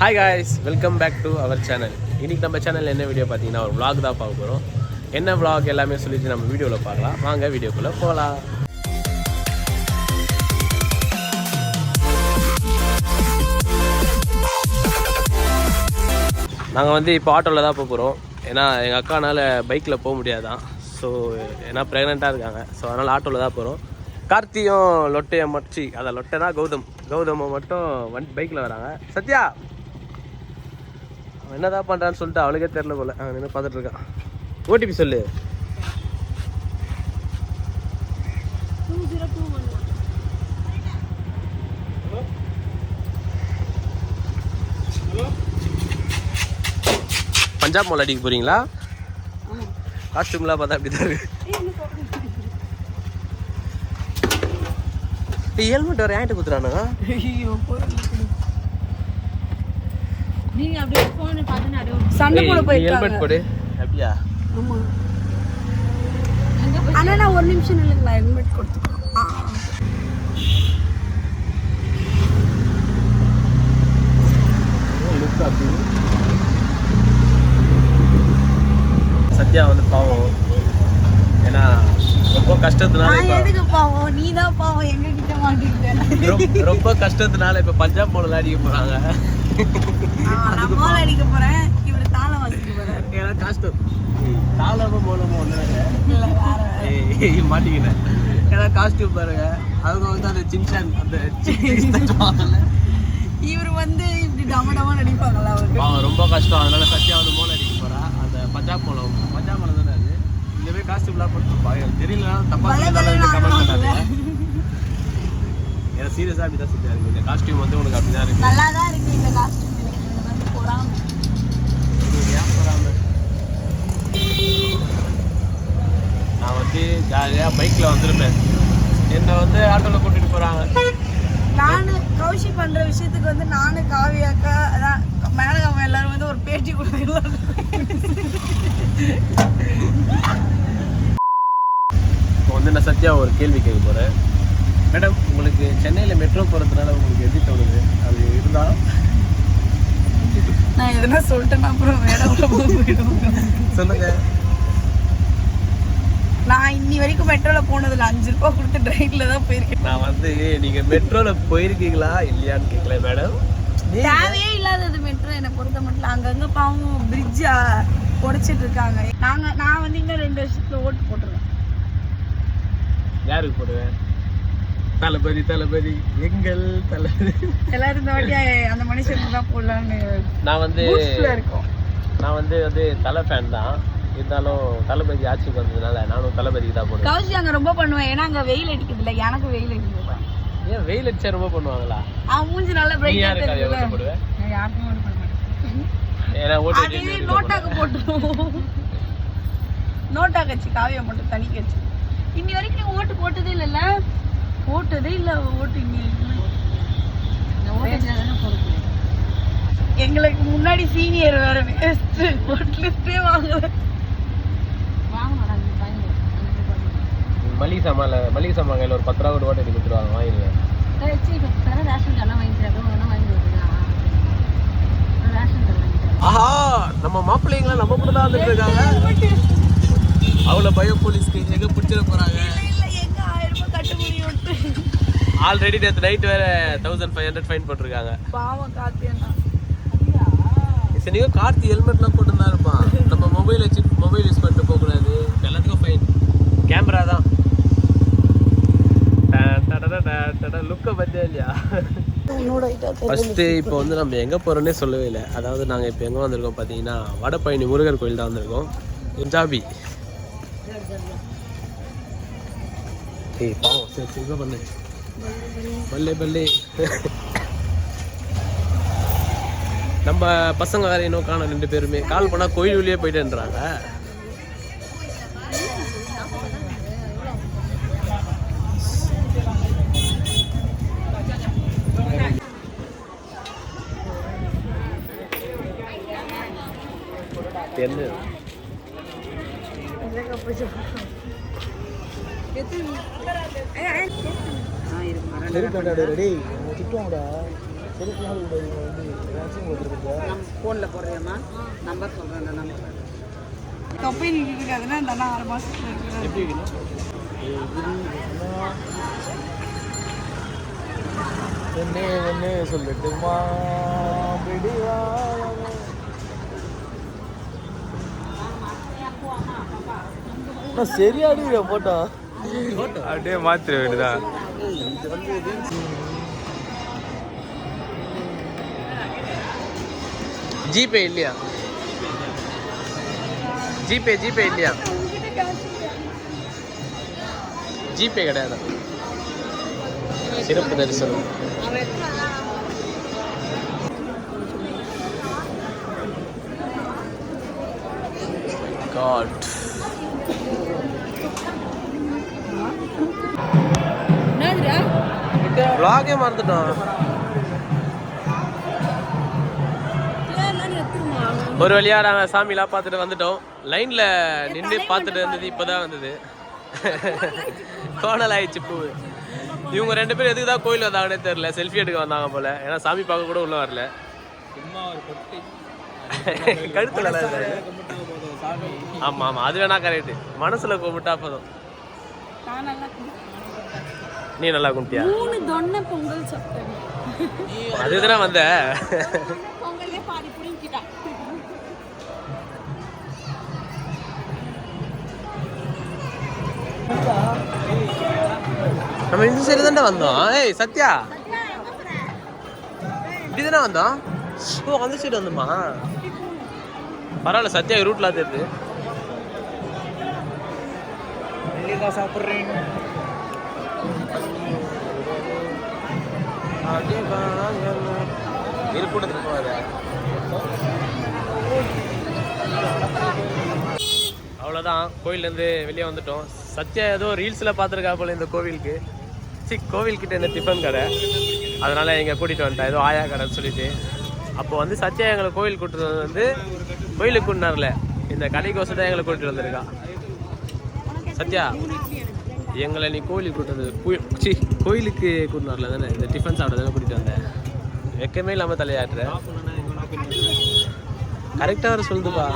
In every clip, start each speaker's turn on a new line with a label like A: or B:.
A: Hi guys welcome back to our channel இன்றைக்கி நம்ம channel என்ன வீடியோ பார்த்தீங்கன்னா ஒரு vlog தான் பார்க்க போகிறோம் என்ன வ்ளாக் எல்லாமே சொல்லிட்டு நம்ம வீடியோவில் பார்க்கலாம். வாங்க வீடியோக்குள்ளே போகலாம் நாங்கள் வந்து இப்போ ஆட்டோவில் தான் போக போகிறோம் ஏன்னா எங்கள் அக்கானால் பைக்கில் போக முடியாதான். ஸோ ஏன்னா ப்ரெக்னெண்ட்டாக இருக்காங்க. ஸோ அதனால் ஆட்டோவில் தான் போகிறோம் கார்த்தியும் லொட்டையை மச்சி அதை லொட்டைனா கௌதம். கௌதமும் மட்டும் வண்டி பைக்கில் வராங்க. சத்யா! அவன் என்னதான் பண்ணுறான்னு சொல்லிட்டு அவளுக்கே தெரில போல. அவன் நின்று பார்த்துட்டு இருக்கான். ஓடிபி சொல்லு. பஞ்சாப் மால் அடிக்க போறீங்களா? காஸ்டியூம்லாம் பார்த்தா அப்படி தான் இருக்கு ஹெல்மெட் வர ஏன்ட்டு குத்துறானுங்க?
B: நீங்க அப்படியே போன் அப்படியே ஒரு- சண்டை போட
A: ஹெல்மெட்
B: போயிருக்காங்க.
A: போடு. அப்படியா?
B: ஆமா. அண்ணா நான் ஒரு நிமிஷம் இல்லைங்களா ஹெல்மெட் கொடுத்துக்கோ.
A: சத்யா வந்து பாவம். ஏன்னா ரொம்ப கஷ்டத்தினால
B: பாவம் நீ தான் பாவம்? எங்க கிட்ட
A: ரொம்ப- ரொம்ப கஷ்டத்தினால இப்ப பஞ்சாப் மால் அடிக்க போறாங்க.
B: நான் மோல் அடிக்க போறேன். இவரு தாளம் வாசிக்க போறேன்
A: ஏன்னா காஸ்டியூம் தாளமோ மூலமோ ஒன்று மாட்டிக்கினேன். ஏன்னா காஸ்டியூம் பாருங்க. அவங்க வந்து அந்த சின்சான் அந்த
B: இவர் வந்து இப்படி டம டம
A: அவன் ரொம்ப கஷ்டம். அதனால சத்யா வந்து மோல் அடிக்க போறா. அந்த பஞ்சாப் மோலம் பஞ்சாப் மோலம் தானே அது? இங்க போய் காஸ்டியூம்லாம் போட்டுருப்பா எனக்கு தெரியல தப்பா கமெண்ட். பண்ணாங்க சீரியஸாக அப்படி தான் சத்யா இருக்கு இந்த காஸ்டியூம் வந்து உனக்கு அப்படி தான் இருக்கு.
B: நல்லா தான் இருக்கு இந்த காஸ்டியூம் எனக்கு இந்த மாதிரி போடாம.
A: உங்களுக்கு ஏன் போறாம? நான் வந்து ஜாலியாக பைக்கில் வந்திருப்பேன். என்னை வந்து ஆட்டோவில் கூட்டிட்டு போகிறாங்க
B: நானு கௌஷி பண்ற விஷயத்துக்கு வந்து நானு காவியாக்கா அதான் மேனகாம எல்லாரும் வந்து ஒரு பேட்டி கொடுத்துருவாங்க
A: இப்போ வந்து நான் சத்யா ஒரு கேள்வி கேட்க போகிறேன் மேடம் உங்களுக்கு சென்னையில் மெட்ரோ போகிறதுனால உங்களுக்கு எப்படி தோணுது? அது இருந்தால்
B: நான் எதுனா சொல்லிட்டேன்னா அப்புறம் மேடம்
A: சொல்லுங்க.
B: நான் இன்னி வரைக்கும் மெட்ரோல போனதுல அஞ்சு ரூபாய் கொடுத்து ட்ரெயின்ல தான் போயிருக்கேன்.
A: நான் வந்து நீங்கள் மெட்ரோவில் போயிருக்கீங்களா இல்லையான்னு கேட்கல மேடம்.
B: தேவையே இல்லாதது மெட்ரோ என்னை பொறுத்த மட்டும் அங்கங்க பாவம் பிரிட்ஜா உடைச்சிட்டு இருக்காங்க. நாங்க நான் வந்து இன்னும் ரெண்டு வருஷத்துல ஓட்டு போட்டுருவேன்.
A: யாருக்கு போடுவேன்? தளபதி தளபதி. எங்கள் தளபதி.
B: எல்லாரும் இந்த வாட்டி அந்த மனுஷனுக்கு தான் போடலான்னு
A: நான் வந்து
B: இருக்கோம்.
A: நான் வந்து வந்து தலை ஃபேன் தான். இருந்தாலும் தளபதி ஆட்சிக்கு வந்ததுனால நானும் தளபதிக்கு தான் போடுவேன்.
B: கவுசி அங்க ரொம்ப பண்ணுவேன். ஏன்னா அங்க வெயில் அடிக்குது இல்ல எனக்கு வெயில் அடிக்குது
A: ஏன் வெயில் அடிச்சா ரொம்ப பண்ணுவாங்களா?
B: அவன் மூஞ்சி நல்லா
A: நீ
B: பிரைட்டா
A: யாருக்கு அதை
B: தெரியுதுல
A: ஓட்டு போடுவேன்
B: நான் யாருக்கும் ஓட்டு மாட்டேன்.
A: ஏன்னா ஓட்டு
B: நோட்டாக்கு போட்டுருவோம். நோட்டா கட்சி காவியா மட்டும் தனி கட்சி. இன்னி வரைக்கும் ஓட்டு போட்டதே இல்லைல்ல? போட்டதே இல்ல ஓட்டு இங்க எங்களுக்கு முன்னாடி சீனியர் வேற லிஸ்டே வாங்கல.
A: மளிகை சாமான்ல மளிகை சாமான் கையில் ஒரு பத்து ரூபா கூட ஓட்டு கொடுத்துருவாங்க வாங்கிடுவேன் ஆஹா நம்ம மாப்பிள்ளைங்களாம் நம்ம கூட தான் வந்துட்டு இருக்காங்க. அவளை பயோ போலீஸ்க்கு எங்க பிடிச்சிட போறாங்க
B: இல்ல எங்க ஆயிரம் ரூபாய் கட்ட முடியும்
A: ஆல்ரெடி நேற்று நைட் வேற தௌசண்ட் ஃபைவ் ஹண்ட்ரட் ஃபைன் போட்டிருக்காங்க.
B: பாவம் காத்தியண்ணா
A: இத்தனைக்கும் கார்த்தி ஹெல்மெட்லாம் போட்டு தான் இருப்பான்? நம்ம மொபைல் வச்சு மொபைல் யூஸ் பண்ணிட்டு போகக்கூடாது. எல்லாத்துக்கும் ஃபைன் கேமரா தான். லுக்கை பற்றியா இல்லையா? ஃபஸ்ட்டு இப்போ வந்து நம்ம எங்கே போகிறோன்னே சொல்லவே இல்லை. அதாவது நாங்கள் இப்போ எங்கே வந்திருக்கோம் பார்த்தீங்கன்னா வடபழனி முருகர் கோயில் தான் வந்திருக்கோம். பஞ்சாபி ஏய் பாவம் சரி சரி இதை பண்ணு. பல்லே பல்லே. நம்ம பசங்க வேற இன்னும் காணும் ரெண்டு பேருமே. கால் பண்ணால் கோயில் வழியே போயிட்டேன்றாங்க. என்ன?
B: ஆயிரம்
A: ரெடி திட்டுவாங்கடா.
C: ஃபோனில் போடுறியம்மா நம்பர் சொல்கிறேன் இந்த நம்பர்
B: தொப்பை நின்றுட்டு இருக்காதுன்னா அண்ணா ஆறு மாசத்துல இருக்கிறாரு.
A: எப்படி வைக்கணும்
D: ஒன்னே ஒன்னே சொல்லட்டுமா? பிடிவா சரியாடுவியா போட்டோ.
A: அப்படியே மாத்திர வேண்டியதான் ஜிபே இல்லையா ஜிபே ஜிபே இல்லையா ஜிபே கிடையாது சிறப்பு தரிசனம் காட் vlog-ஏ மறந்துட்டோம். ஒரு வழியா நாங்க சாமிலாம் பார்த்துட்டு வந்துட்டோம். லைன்ல நின்று பார்த்துட்டு இருந்தது இப்பதான் வந்தது. கோணல் ஆயிடுச்சு பூ. இவங்க ரெண்டு பேரும் எதுக்கு தான் கோயில் வந்தாங்கன்னே தெரியல. செல்ஃபி எடுக்க வந்தாங்க போல. ஏன்னா சாமி பார்க்க கூட உள்ள வரல. கழுத்துல எல்லாம் இல்ல. ஆமா ஆமா. அது வேணா கரெக்ட் மனசுல கும்பிட்டா போதும். நீ நல்லா கும்பிட்டியா?
B: மூணு தொன்னை பொங்கல் சாப்பிட்டேன்.
A: அதுதானே வந்த?
B: பொங்கலே பாதி புடிங்கிட்டான்
A: நம்ம இந்த சைடு தானே வந்தோம். ஏய் சத்யா. இப்படிதானே வந்தோம்? ஓ அந்த சைடு வந்தோமா? பரவாயில்ல சத்யா ரூட்ல தெரியுது.
D: சாப்பிட்றேன்.
A: இருக்கூடத்துக்கு அவ்வளோதான் கோயிலேருந்து வெளியே வந்துட்டோம். சத்யா ஏதோ ரீல்ஸில் பார்த்துருக்கா போல இந்த கோவிலுக்கு. சி கோவில்கிட்ட இந்த டிஃபன் கடை. அதனால் எங்கே கூட்டிகிட்டு வந்துட்டேன் ஏதோ ஆயா கடைன்னு சொல்லிட்டு. அப்போ வந்து சத்யா எங்களை கோவில் கூட்டுறது வந்து கோயிலுக்கு கூட்டினார்ல இந்த கடைக்கோசம் தான் எங்களை கூட்டிகிட்டு வந்திருக்கா. சத்யா எங்களை நீ கோயிலுக்கு கூட்டு வந்தது சி கோயிலுக்கு கூட்டினார்ல தானே? இந்த டிஃபன் சாப்பிட தானே கூட்டிட்டு வந்தேன் வெக்கமே இல்லாமல் தலையாட்டுற. கரெக்டாக வர சொல்லுதுப்பா.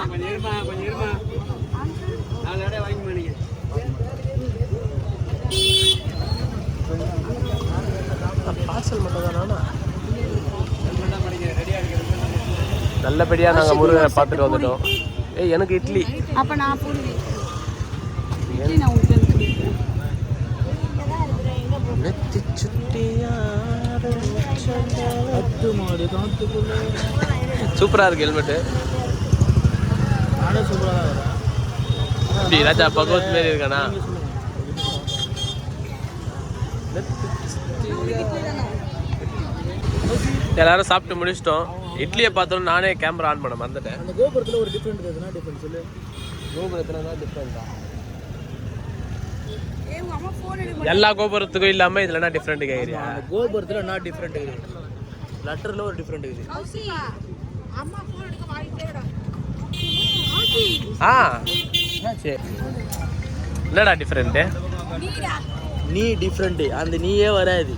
A: பார்சல் மட்டும் தானா நல்லபடியாக நாங்கள் முருகனை பார்த்துட்டு வந்துட்டோம். ஏய் எனக்கு இட்லி.
B: அப்ப நான் போடுவேன் இட்லி நான் உங்களுக்கு
A: சூப்பராக இருக்கு ஹெல்மெட்டு
D: தான்
A: இப்படி ராஜா பகவத் மாரி இருக்கானா? எல்லாரும் சாப்பிட்டு முடிச்சிட்டோம். இட்லியை பார்த்தோம் நானே கேமரா ஆன் பண்ண மறந்துட்டேன்.
D: கோபுரத்தில் ஒரு டிஃப்ரெண்ட் எதுனா டிஃப்ரெண்ட் சொல்லு?
A: கோபுரத்துல டிஃப்ரெண்டா
B: ஏய்,
A: எல்லா கோபுரத்துக்கும் இல்லாம இதுல என்ன டிஃப்ரெண்ட் கேக்குறியா
D: கோபுரத்தில் என்ன டிஃப்ரெண்ட் இருக்குது லெட்டரில் ஒரு டிஃப்ரெண்ட் இருக்குது.
A: ஆ சரி என்னடா டிஃப்ரெண்ட்.
D: நீ டிஃப்ரெண்ட்டு அந்த நீயே வராது.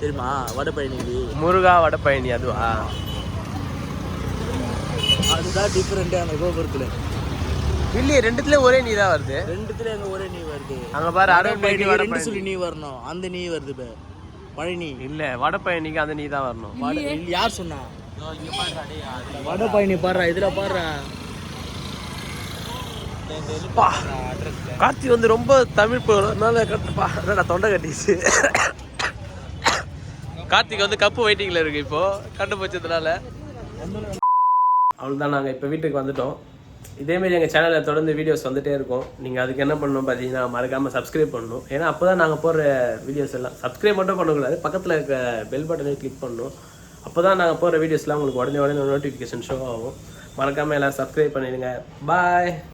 D: சரிம்மா வடை பயணிக்கு
A: முருகா வடை பயணி அதுவா?
D: அதுதான் டிஃப்ரெண்ட்டு அந்த கோபுரத்தில்.
A: இல்லையே ரெண்டுத்துல ஒரே நீ தான் வருது.
D: ரெண்டுத்துல எங்க ஒரே நீ வருது.
A: அங்க பாரு
D: வடை
A: அருண் பயணி
D: பயணிக்கு
A: வடை
D: ரெண்டு சொல்லி நீ வரணும். அந்த நீ வருது இப்போ பழனி
A: இல்ல வடை பயணிக்கு அந்த நீ தான் வரணும்.
D: இல்ல, யார் சொன்னா? வடை பயணி பாடுறா இதுல பாடுறா.
A: பா கார்த்தி வந்து ரொம்ப தமிழ் போகிறதுனால கட்டுப்பா என்னடா தொண்டை கட்டிச்சு. கார்த்திக் வந்து கப்பு வெயிட்டிங்கில் இருக்கு இப்போ கண்டுபிடிச்சதுனால. அவ்வளோதான் நாங்கள் இப்போ வீட்டுக்கு வந்துட்டோம். இதேமாரி எங்கள் சேனலில் தொடர்ந்து வீடியோஸ் வந்துட்டே இருக்கும். நீங்கள் அதுக்கு என்ன பண்ணணும் பார்த்தீங்கன்னா மறக்காமல் சப்ஸ்கிரைப் பண்ணணும். ஏன்னா அப்போ தான் நாங்கள் போடுற வீடியோஸ் எல்லாம் சப்ஸ்கிரைப் மட்டும் பண்ணக்கூடாது. பக்கத்தில் இருக்க பெல் பட்டனே கிளிக் பண்ணணும். அப்போ தான் நாங்கள் போடுற வீடியோஸ்லாம் உங்களுக்கு உடனே உடனே நோட்டிஃபிகேஷன் ஷோ ஆகும். மறக்காமல் எல்லாம் சப்ஸ்கிரைப் பண்ணிடுங்க. பாய்